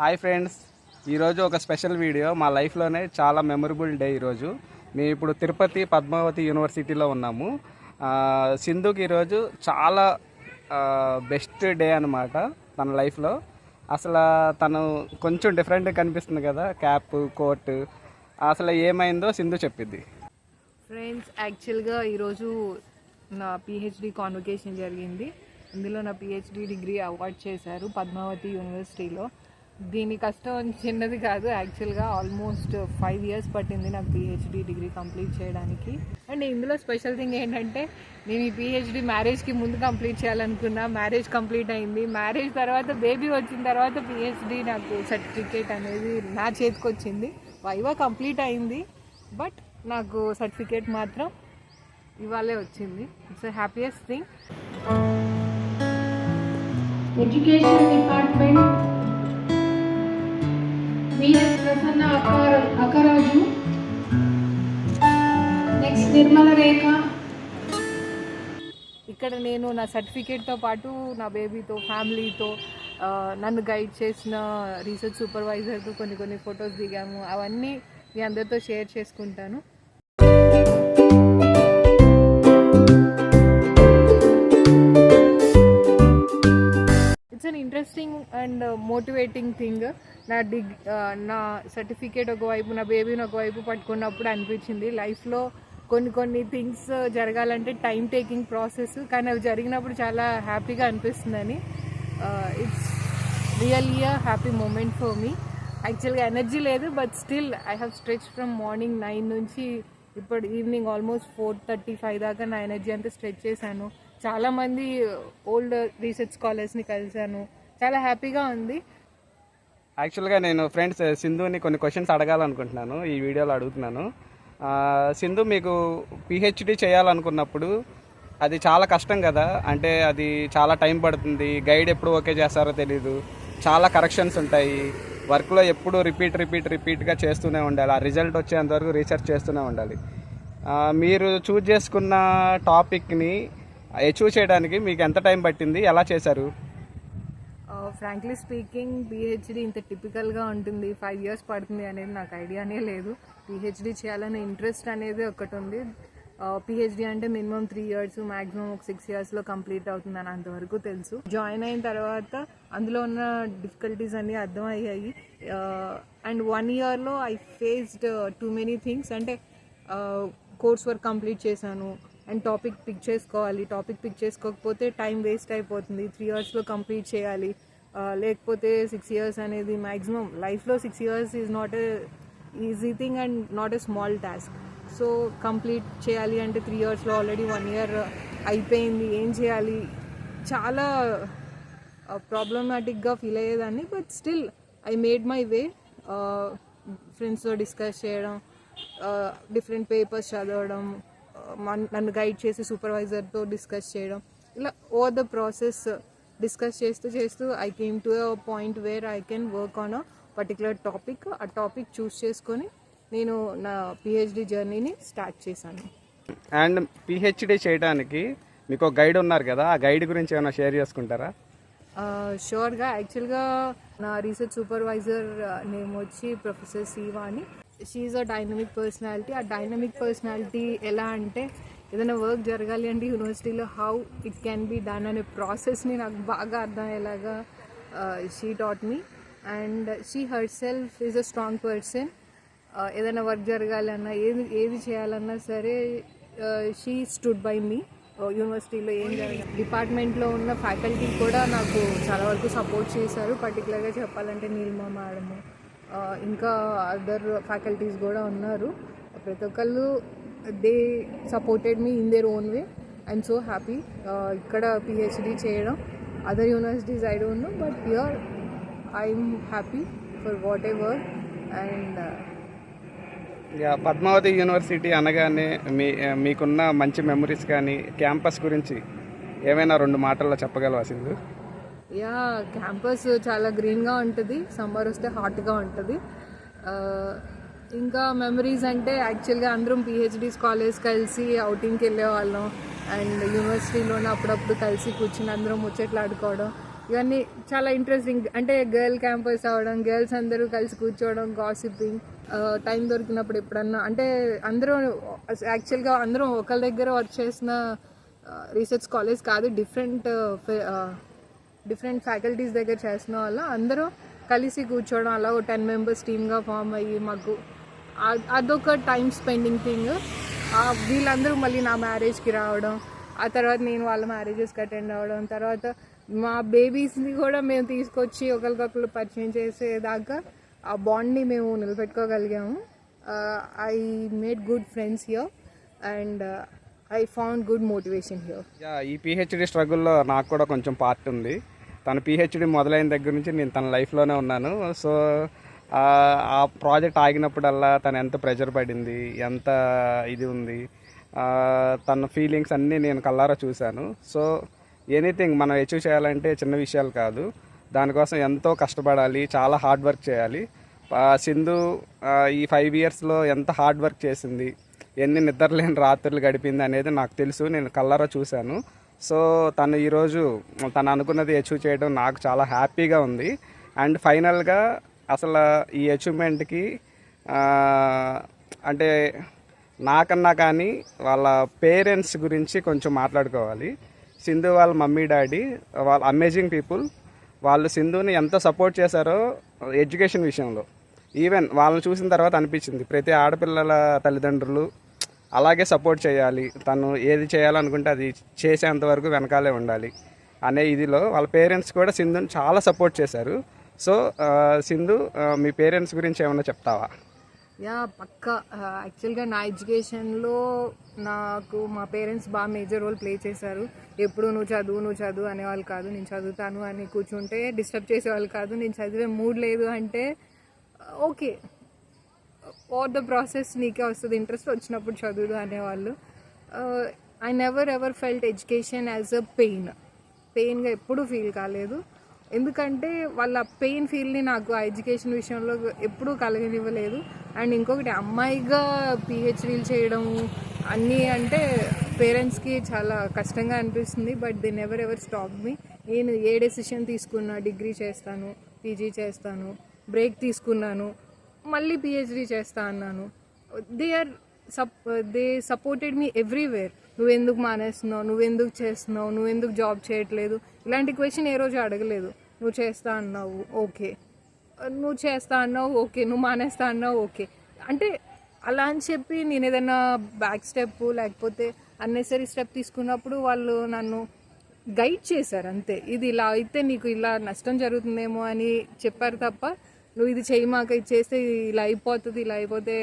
Hi friends. ఈరోజు ఒక special video. మా లైఫ్లోనే చాలా మెమొరబుల్ డే ఈరోజు. మేము ఇప్పుడు తిరుపతి పద్మావతి యూనివర్సిటీలో ఉన్నాము. సింధుకి ఈరోజు చాలా బెస్ట్ డే అనమాట తన లైఫ్లో అసలు తను కొంచెం డిఫరెంట్గా కనిపిస్తుంది కదా క్యాప్ కోట్ అసలు ఏమైందో సింధు చెప్పింది ఫ్రెండ్స్ యాక్చువల్గా ఈరోజు నా పిహెచ్డి కాన్వకేషన్ జరిగింది. ఇందులో నా పిహెచ్డి డిగ్రీ అవార్డ్ చేశారు పద్మావతి యూనివర్సిటీలో. దీని కష్టం చిన్నది కాదు యాక్చువల్గా ఆల్మోస్ట్ ఫైవ్ ఇయర్స్ పట్టింది నాకు పిహెచ్డి డిగ్రీ కంప్లీట్ చేయడానికి. అండ్ ఇందులో స్పెషల్ థింగ్ ఏంటంటే నేను ఈ పిహెచ్డి మ్యారేజ్కి ముందు కంప్లీట్ చేయాలనుకున్నా మ్యారేజ్ కంప్లీట్ అయింది. మ్యారేజ్ తర్వాత బేబీ వచ్చిన తర్వాత పిహెచ్డి నాకు సర్టిఫికేట్ అనేది నా చేతికి వచ్చింది వైవా కంప్లీట్ అయింది. బట్ నాకు సర్టిఫికేట్ మాత్రం ఇవాళే వచ్చింది. It's happiest thing education department VS Prasanna అకార అకరాజు. నెక్స్ట్ నిర్మల రేఖ. ఇక్కడ నేను నా సర్టిఫికేట్తో పాటు నా బేబీతో ఫ్యామిలీతో నన్ను గైడ్ చేసిన రీసెర్చ్ సూపర్వైజర్తో కొన్ని కొన్ని ఫొటోస్ దిగాము. అవన్నీ మీ అందరితో షేర్ చేసుకుంటాను. ఇంట్రెస్టింగ్ అండ్ మోటివేటింగ్ థింగ్ నా డిగ్ నా సర్టిఫికేట్ ఒకవైపు నా బేబీని ఒకవైపు పట్టుకున్నప్పుడు అనిపించింది. లైఫ్లో కొన్ని కొన్ని థింగ్స్ జరగాలంటే టైం టేకింగ్ ప్రాసెస్ కానీ అవి జరిగినప్పుడు చాలా హ్యాపీగా అనిపిస్తుందని. It's really a happy moment for me యాక్చువల్గా ఎనర్జీ లేదు but still I have stretch from morning nine నుంచి ఇప్పుడు evening almost four thirty five దాకా నా ఎనర్జీ అంతా స్ట్రెచ్ చేశాను. చాలామంది ఓల్డ్ రీసెర్చ్ స్కాలర్స్ని కలిశాను. చాలా హ్యాపీగా ఉంది. యాక్చువల్గా నేను ఫ్రెండ్స్ సింధుని కొన్ని క్వశ్చన్స్ అడగాలనుకుంటున్నాను. ఈ వీడియోలో అడుగుతున్నాను. సింధు మీకు పిహెచ్డి చేయాలనుకున్నప్పుడు అది చాలా కష్టం కదా. అంటే అది చాలా టైం పడుతుంది. గైడ్ ఎప్పుడు ఓకే చేస్తారో తెలీదు. చాలా కరెక్షన్స్ ఉంటాయి. వర్క్లో ఎప్పుడు రిపీట్ రిపీట్ రిపీట్గా చేస్తూనే ఉండాలి. ఆ రిజల్ట్ వచ్చేంత వరకు రీసెర్చ్ చేస్తూనే ఉండాలి. మీరు చూజ్ చేసుకున్న టాపిక్ని అచీవ్ చేయడానికి మీకు ఎంత టైం పట్టింది? ఎలా చేశారు? ఫ్రాంక్లీ స్పీకింగ్ పిహెచ్డి ఇంత టిపికల్గా ఉంటుంది. ఫైవ్ ఇయర్స్ పడుతుంది అనేది నాకు ఐడియానే లేదు. పిహెచ్డి చేయాలనే ఇంట్రెస్ట్ అనేది ఒకటి ఉంది. పిహెచ్డి అంటే మినిమం త్రీ ఇయర్స్ మ్యాక్సిమం ఒక సిక్స్ ఇయర్స్లో కంప్లీట్ అవుతుంది అని అంతవరకు తెలుసు. జాయిన్ అయిన తర్వాత అందులో ఉన్న డిఫికల్టీస్ అన్నీ అర్థమయ్యాయి అండ్ వన్ ఇయర్లో I faced too many things అంటే కోర్స్ వర్క్ కంప్లీట్ చేశాను. అండ్ టాపిక్ పిక్ చేసుకోవాలి. టాపిక్ పిక్ చేసుకోకపోతే టైం వేస్ట్ అయిపోతుంది. త్రీ ఇయర్స్లో కంప్లీట్ చేయాలి. లేకపోతే సిక్స్ ఇయర్స్ అనేది మ్యాక్సిమం లైఫ్లో six years is not a easy thing and not a small task so complete చేయాలి అంటే త్రీ ఇయర్స్లో ఆల్రెడీ వన్ ఇయర్ అయిపోయింది. ఏం చేయాలి? చాలా ప్రాబ్లమాటిక్గా ఫీల్ అయ్యేదాన్ని but still I made my way ఫ్రెండ్స్తో డిస్కస్ చేయడం డిఫరెంట్ పేపర్స్ చదవడం మన్- నన్ను గైడ్ చేసి సూపర్వైజర్తో డిస్కస్ చేయడం. ఇలా ఓవర్ ద ప్రాసెస్ డిస్కస్ చేస్తూ చేస్తూ I came to a point where I can work on a particular topic ఆ టాపిక్ చూస్ చేసుకొని నేను నా పిహెచ్డి జర్నీని స్టార్ట్ చేశాను. అండ్ పిహెచ్డి చేయడానికి మీకు ఒక గైడ్ ఉన్నారు కదా ఆ గైడ్ గురించి ఏమైనా షేర్ చేసుకుంటారా? షూర్గా యాక్చువల్గా నా రీసెర్చ్ సూపర్వైజర్ నేమ్ వచ్చి professor Shivani she a dynamic personality ఆ డైనమిక్ పర్సనాలిటీ ఎలా అంటే ఏదైనా వర్క్ జరగాలి అంటే యూనివర్సిటీలో how it can be done అనే ప్రాసెస్ని నాకు బాగా అర్థమయ్యేలాగా she taught me and she herself is a strong person ఏదైనా వర్క్ జరగాలన్నా ఏది ఏది చేయాలన్నా సరే షీ స్టూడ్ బై మీ యూనివర్సిటీలో ఏం జరిగింది డిపార్ట్మెంట్లో ఉన్న ఫ్యాకల్టీ కూడా నాకు చాలా వరకు సపోర్ట్ చేశారు. పర్టికులర్గా చెప్పాలంటే నీల్మా మేడము. ఇంకా అదర్ ఫ్యాకల్టీస్ కూడా ఉన్నారు. ప్రతి ఒక్కళ్ళు they supported me in their own way I'm so happy ఇక్కడ పిహెచ్డి చేయడం. Other universities I don't know but here I'm happy for whatever and yeah, Padmavati university అనగానే మీ మీకున్న మంచి మెమరీస్ కానీ క్యాంపస్ గురించి ఏమైనా రెండు మాటల్లో చెప్పగలవా సింధు? యా క్యాంపస్ చాలా గ్రీన్గా ఉంటుంది. సమ్మర్ వస్తే హాట్గా ఉంటుంది. ఆ, ఇంకా మెమరీస్ అంటే యాక్చువల్గా అందరం పిహెచ్డి స్కాలర్స్ కలిసి అవుటింగ్కి వెళ్ళే వాళ్ళం. అండ్ యూనివర్సిటీలోనే అప్పుడప్పుడు కలిసి కూర్చుని అందరం ముచ్చట్లాడుకోవడం. ఇవన్నీ చాలా ఇంట్రెస్టింగ్ అంటే గర్ల్ క్యాంపస్ అవ్వడం గర్ల్స్ అందరూ కలిసి కూర్చోవడం గాసిపింగ్ టైం దొరికినప్పుడు ఎప్పుడన్నా. అంటే అందరూ యాక్చువల్గా అందరం ఒకరి దగ్గర వర్క్ చేసిన రీసెర్చ్ కాలేజ్ కాదు డిఫరెంట్ డిఫరెంట్ ఫ్యాకల్టీస్ దగ్గర చేసిన వల్ల అందరూ కలిసి కూర్చోవడం. అలా ఒక టెన్ మెంబర్స్ టీమ్గా ఫామ్ అయ్యి మాకు అదొక టైం స్పెండింగ్ థింగ్ వీళ్ళందరూ మళ్ళీ నా మ్యారేజ్కి రావడం ఆ తర్వాత నేను వాళ్ళ మ్యారేజెస్కి అటెండ్ అవ్వడం తర్వాత మా బేబీస్ని కూడా మేము తీసుకొచ్చి ఒకరికొకరు పరిచయం చేసేదాకా ఆ బాండ్ని మేము నిలబెట్టుకోగలిగాము. I made good friends here and I found good motivation here ఈ పిహెచ్డి స్ట్రగుల్లో నాకు కూడా కొంచెం పార్ట్ ఉంది. తన పిహెచ్డి మొదలైన దగ్గర నుంచి నేను తన లైఫ్లోనే ఉన్నాను. సో ఆ ప్రాజెక్ట్ ఆగినప్పుడల్లా తను ఎంత ప్రెషర్ పడింది ఎంత ఇది ఉంది తన ఫీలింగ్స్ అన్నీ నేను కల్లారా చూశాను. సో ఎనీథింగ్ మనం అచీవ్ చేయాలంటే చిన్న విషయాలు కాదు. దానికోసం ఎంతో కష్టపడాలి చాలా హార్డ్ వర్క్ చేయాలి. సింధు ఈ ఫైవ్ ఇయర్స్లో ఎంత హార్డ్ వర్క్ చేసింది ఎన్ని నిద్రలేని రాత్రులు గడిపింది అనేది నాకు తెలుసు నేను కల్లారా చూశాను. సో తను ఈరోజు తను అనుకున్నది అచీవ్ చేయడం నాకు చాలా హ్యాపీగా ఉంది. అండ్ ఫైనల్గా అసలు ఈ అచీవ్మెంట్కి అంటే నాకన్నా కానీ వాళ్ళ పేరెంట్స్ గురించి కొంచెం మాట్లాడుకోవాలి. సింధు వాళ్ళ మమ్మీ డాడీ వాళ్ళ అమేజింగ్ పీపుల్ వాళ్ళు సింధుని ఎంత సపోర్ట్ చేశారో ఎడ్యుకేషన్ విషయంలో. ఈవెన్ వాళ్ళని చూసిన తర్వాత అనిపించింది ప్రతి ఆడపిల్లల తల్లిదండ్రులు అలాగే సపోర్ట్ చేయాలి. తను ఏది చేయాలనుకుంటే అది చేసేంత వరకు వెనకాలే ఉండాలి అనే ఇదిలో వాళ్ళ పేరెంట్స్ కూడా సింధుని చాలా సపోర్ట్ చేశారు. సో సింధు మీ పేరెంట్స్ గురించి ఏమైనా చెప్తావా? యా పక్క. యాక్చువల్గా నా ఎడ్యుకేషన్లో నాకు మా పేరెంట్స్ బాగా మేజర్ రోల్ ప్లే చేశారు. ఎప్పుడు నువ్వు చదువు నువ్వు చదువు అనేవాళ్ళు కాదు. నేను చదువుతాను అని కూర్చుంటే డిస్టర్బ్ చేసేవాళ్ళు కాదు. నేను చదివే మూడ్ లేదు అంటే ఓకే. ఫార్ ద ప్రాసెస్ నీకే వస్తుంది. ఇంట్రెస్ట్ వచ్చినప్పుడు చదువు అనేవాళ్ళు. I never ever felt education as a pain పెయిన్గా ఎప్పుడూ ఫీల్ కాలేదు. ఎందుకంటే వాళ్ళ పెయిన్ ఫీల్ని నాకు ఆ ఎడ్యుకేషన్ విషయంలో ఎప్పుడూ కలగనివ్వలేదు. అండ్ ఇంకొకటి అమ్మాయిగా పిహెచ్డీలు చేయడము అన్నీ అంటే పేరెంట్స్కి చాలా కష్టంగా అనిపిస్తుంది. But they never ever stop me నేను ఏ డెసిషన్ తీసుకున్నా డిగ్రీ చేస్తాను పీజీ చేస్తాను బ్రేక్ తీసుకున్నాను మళ్ళీ పిహెచ్డీ చేస్తా అన్నాను. They are sup they supported me everywhere నువ్వెందుకు మానేస్తున్నావు? నువ్వెందుకు చేస్తున్నావు? నువ్వెందుకు జాబ్ చేయట్లేదు? ఇలాంటి క్వశ్చన్ ఏ రోజు అడగలేదు. నువ్వు చేస్తా అన్నావు ఓకే. నువ్వు చేస్తా అన్నావు ఓకే. నువ్వు మానేస్తా అన్నావు ఓకే. అంటే అలా అని చెప్పి నేను ఏదైనా బ్యాక్ స్టెప్ లేకపోతే అన్నెసరీ స్టెప్ తీసుకున్నప్పుడు వాళ్ళు నన్ను గైడ్ చేశారు అంతే. ఇది ఇలా అయితే నీకు ఇలా నష్టం జరుగుతుందేమో అని చెప్పారు తప్ప నువ్వు ఇది చేయమాక మాకు ఇది చేస్తే ఇలా అయిపోతుంది ఇలా అయిపోతే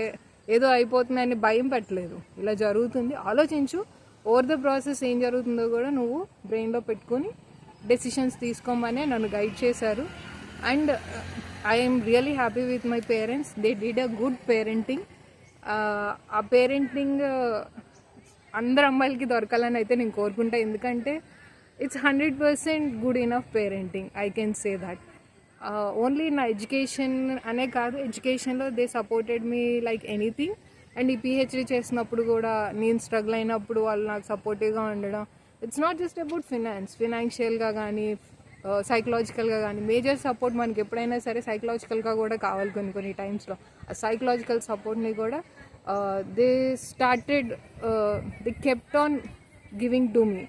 ఏదో అయిపోతుంది అని భయం పెట్టలేదు. ఇలా జరుగుతుంది. ఆలోచించు. ఓవర్ ద ప్రాసెస్ ఏం జరుగుతుందో కూడా నువ్వు బ్రెయిన్లో పెట్టుకొని డెసిషన్స్ తీసుకోమనే నన్ను గైడ్ చేశారు. And I'm really happy with my parents they did a good parenting ఆ పేరెంటింగ్ uh, అందరు అమ్మాయిలకి దొరకాలని అయితే నేను కోరుకుంటా. ఎందుకంటే it's hundred percent good enough parenting I can say that only నా ఎడ్యుకేషన్ అనే కాదు ఎడ్యుకేషన్లో they supported me like anything and ఈ పిహెచ్డీ చేసినప్పుడు కూడా నేను స్ట్రగుల్ అయినప్పుడు వాళ్ళు నాకు సపోర్టివ్గా ఉండడం. It's not just about finance ఫినాన్షియల్గా కానీ సైకలాజికల్గా కానీ మేజర్ సపోర్ట్ మనకి ఎప్పుడైనా సరే సైకలాజికల్గా కూడా కావాలి కొన్ని కొన్ని టైమ్స్లో ఆ సైకలాజికల్ సపోర్ట్ని కూడా they started the kept on giving to me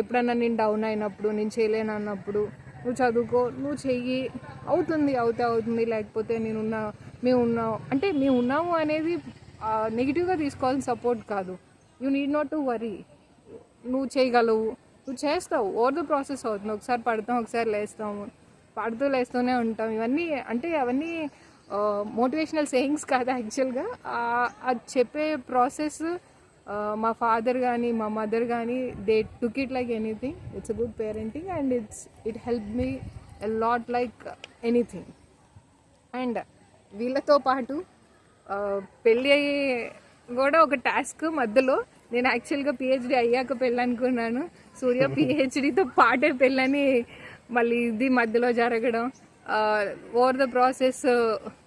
ఎప్పుడన్నా నేను డౌన్ అయినప్పుడు నేను చేయలేను అన్నప్పుడు నువ్వు చదువుకో నువ్వు చెయ్యి అవుతుంది అవుతే అవుతుంది. లేకపోతే నేనున్నా మేము ఉన్నావు అంటే మేము ఉన్నాము అనేది నెగిటివ్గా తీసుకోవాల్సిన సపోర్ట్ కాదు. You need not to worry నువ్వు చేయగలవు. నువ్వు చేస్తావు. ఓవర్ ద ప్రాసెస్ అవుతుంది. ఒకసారి పడతాం ఒకసారి లేస్తాము. పడుతూ లేస్తూనే ఉంటాం. ఇవన్నీ అంటే అవన్నీ మోటివేషనల్ సేయింగ్స్ కాదు యాక్చువల్గా అది చెప్పే ప్రాసెస్ మా ఫాదర్ కానీ మా మదర్ కానీ they took it like anything it's a good parenting and it's it help me lot like anything and వీళ్ళతో పాటు పెళ్ళి అయ్యి కూడా ఒక టాస్క్ మధ్యలో నేను యాక్చువల్గా పిహెచ్డి అయ్యాక పెళ్ళి అనుకున్నాను. సూర్య పిహెచ్డితో పాటే పెళ్ళని మళ్ళీ ఇది మధ్యలో జరగడం. ఓవర్ ద ప్రాసెస్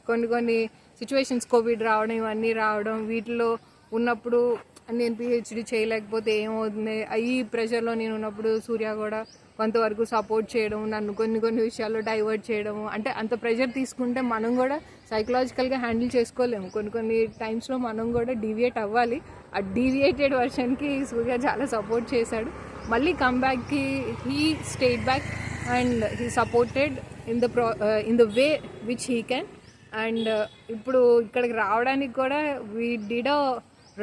కొన్ని కొన్ని సిచ్యువేషన్స్ కోవిడ్ రావడం ఇవన్నీ రావడం వీటిలో ఉన్నప్పుడు నేను పిహెచ్డి చేయలేకపోతే ఏమవుతుంది? ఈ ప్రెషర్లో నేను ఉన్నప్పుడు సూర్య కూడా కొంతవరకు సపోర్ట్ చేయడం నన్ను కొన్ని కొన్ని విషయాల్లో డైవర్ట్ చేయడము అంటే అంత ప్రెషర్ తీసుకుంటే మనం కూడా సైకలాజికల్గా హ్యాండిల్ చేసుకోలేము. కొన్ని కొన్ని టైమ్స్లో మనం కూడా డీవియేట్ అవ్వాలి. ఆ డీవియేటెడ్ వర్షన్కి సూర్య చాలా సపోర్ట్ చేశాడు. మళ్ళీ కమ్బ్యాక్కి he stayed back and he supported in the pro in the way which he can and ఇప్పుడు ఇక్కడికి రావడానికి కూడా వీ డిడ్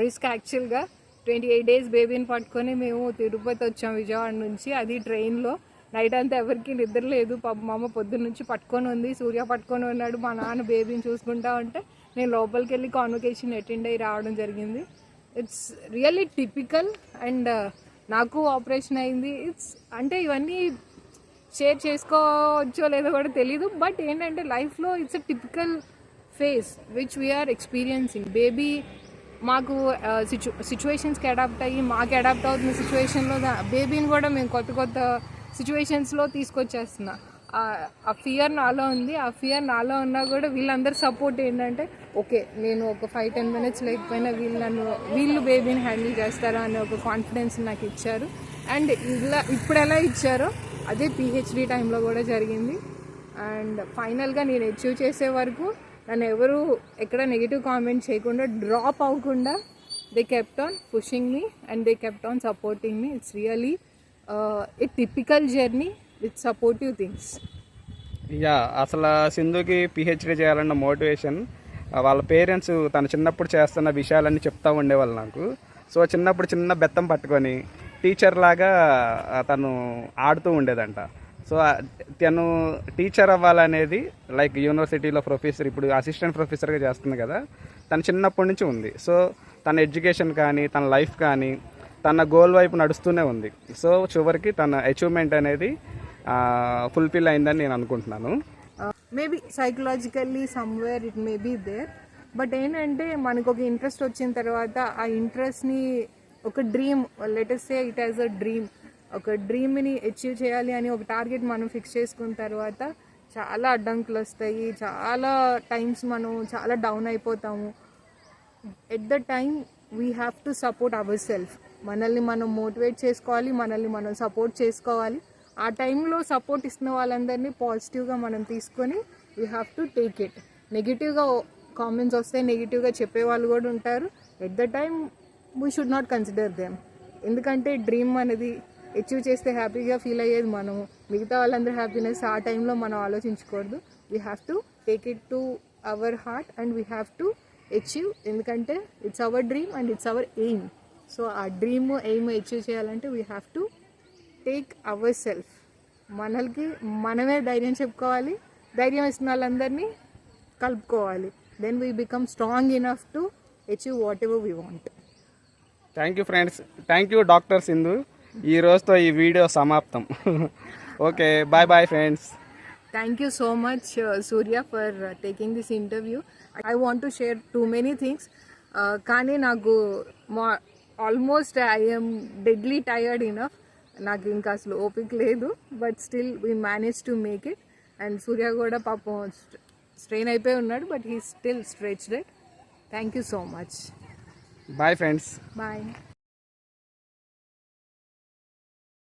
రిస్క్ యాక్చువల్గా ట్వంటీ ఎయిట్ డేస్ బేబీని పట్టుకొని మేము తిరుపతి వచ్చాం విజయవాడ నుంచి. అది ట్రైన్లో. నైట్ అంతా ఎవరికి నిద్ర లేదు. పాప మా అమ్మ పొద్దున్న నుంచి పట్టుకొని ఉంది. సూర్య పట్టుకొని ఉన్నాడు. మా నాన్న బేబీని చూసుకుంటా ఉంటే నేను లోపలికి వెళ్ళి కాన్వకేషన్ అటెండ్ అయ్యి రావడం జరిగింది. ఇట్స్ రియల్లీ టిపికల్ అండ్ నాకు ఆపరేషన్ అయింది. ఇట్స్ అంటే ఇవన్నీ షేర్ చేసుకోవచ్చో లేదో కూడా తెలియదు బట్ ఏంటంటే లైఫ్లో it's a typical phase which we're experiencing baby మాకు సిచు సిచ్యువేషన్స్కి అడాప్ట్ అయ్యి మాకు అడాప్ట్ అవుతున్న సిచ్యువేషన్లో బేబీని కూడా మేము కొత్త కొత్త సిచ్యువేషన్స్లో తీసుకొచ్చేస్తున్నా. ఆ- ఆ ఫియర్ నాలో ఉంది. ఆ ఫియర్ నాలో ఉన్నా కూడా వీళ్ళందరి సపోర్ట్ ఏంటంటే ఓకే నేను ఒక ఫైవ్ టెన్ మినిట్స్ లేకపోయినా వీళ్ళు నన్ను వీళ్ళు బేబీని హ్యాండిల్ చేస్తారా? అనే ఒక కాన్ఫిడెన్స్ నాకు ఇచ్చారు. అండ్ ఇలా ఇప్పుడు ఎలా ఇచ్చారో అదే పిహెచ్డి టైంలో కూడా జరిగింది. అండ్ ఫైనల్గా నేను అచీవ్ చేసే వరకు నన్ను ఎవరు ఎక్కడ నెగిటివ్ కామెంట్ చేయకుండా డ్రాప్ అవ్వకుండా they kept on pushing me and they kept on supporting me it's really a typical journey with supportive things yeah అసలు సింధుకి పిహెచ్డీ చేయాలన్న మోటివేషన్ వాళ్ళ పేరెంట్స్ తను చిన్నప్పుడు చేస్తున్న విషయాలన్నీ చెప్తూ ఉండేవాళ్ళు నాకు. సో చిన్నప్పుడు చిన్న బెత్తం పట్టుకొని టీచర్ లాగా తను ఆడుతూ ఉండేదంట. సో తను టీచర్ అవ్వాలనేది లైక్ యూనివర్సిటీలో ప్రొఫెసర్ ఇప్పుడు అసిస్టెంట్ ప్రొఫెసర్గా చేస్తుంది కదా తను చిన్నప్పటి నుంచి ఉంది. సో తన ఎడ్యుకేషన్ కానీ తన లైఫ్ కానీ తన గోల్ వైపు నడుస్తూనే ఉంది. సో చివరికి తన అచీవ్మెంట్ అనేది ఫుల్ఫిల్ అయిందని నేను అనుకుంటున్నాను. Maybe psychologically somewhere it may be there but ఏంటంటే మనకు ఒక ఇంట్రెస్ట్ వచ్చిన తర్వాత ఆ ఇంట్రెస్ట్ని ఒక dream let us say it as a dream ఒక డ్రీమ్ని అచీవ్ చేయాలి అని ఒక టార్గెట్ మనం ఫిక్స్ చేసుకున్న తర్వాత చాలా అడ్డంకులు వస్తాయి. చాలా టైమ్స్ మనం చాలా డౌన్ అయిపోతాము. At the time we have to support ourself మనల్ని మనం మోటివేట్ చేసుకోవాలి మనల్ని మనం సపోర్ట్ చేసుకోవాలి. ఆ టైంలో సపోర్ట్ ఇస్తున్న వాళ్ళందరినీ పాజిటివ్గా మనం తీసుకొని we have to take it నెగిటివ్గా కామెంట్స్ వస్తే నెగిటివ్గా చెప్పే వాళ్ళు కూడా ఉంటారు. At the time we should not consider them ఎందుకంటే డ్రీమ్ అనేది అచీవ్ చేస్తే హ్యాపీగా ఫీల్ అయ్యేది మనము. మిగతా వాళ్ళందరూ హ్యాపీనెస్ ఆ టైంలో మనం ఆలోచించకూడదు. We have to take it to our heart and we have to achieve ఎందుకంటే it's our dream and it's our aim so ఆ డ్రీమ్ ఎయిమ్ అచీవ్ చేయాలంటే we have to take ourself మనల్కి మనమే ధైర్యం చెప్పుకోవాలి. ధైర్యం ఇస్తున్న వాళ్ళందరినీ కలుపుకోవాలి. Then we become strong enough to achieve whatever we want thank you friends thank you doctor Sindhu ఈ రోజుతో ఈ వీడియో సమాప్తం. Okay bye bye friends Thank you so much, uh, Surya, for uh, taking this interview. I want to share too many things. Uh, కానీ నాకు almost I'm deadly tired enough నాకు ఇంకా అసలు ఓపిక లేదు but still we manage to make it and Surya కూడా పాపం strain అయిపోయి ఉన్నాడు but he still stretched it thank you so much bye friends bye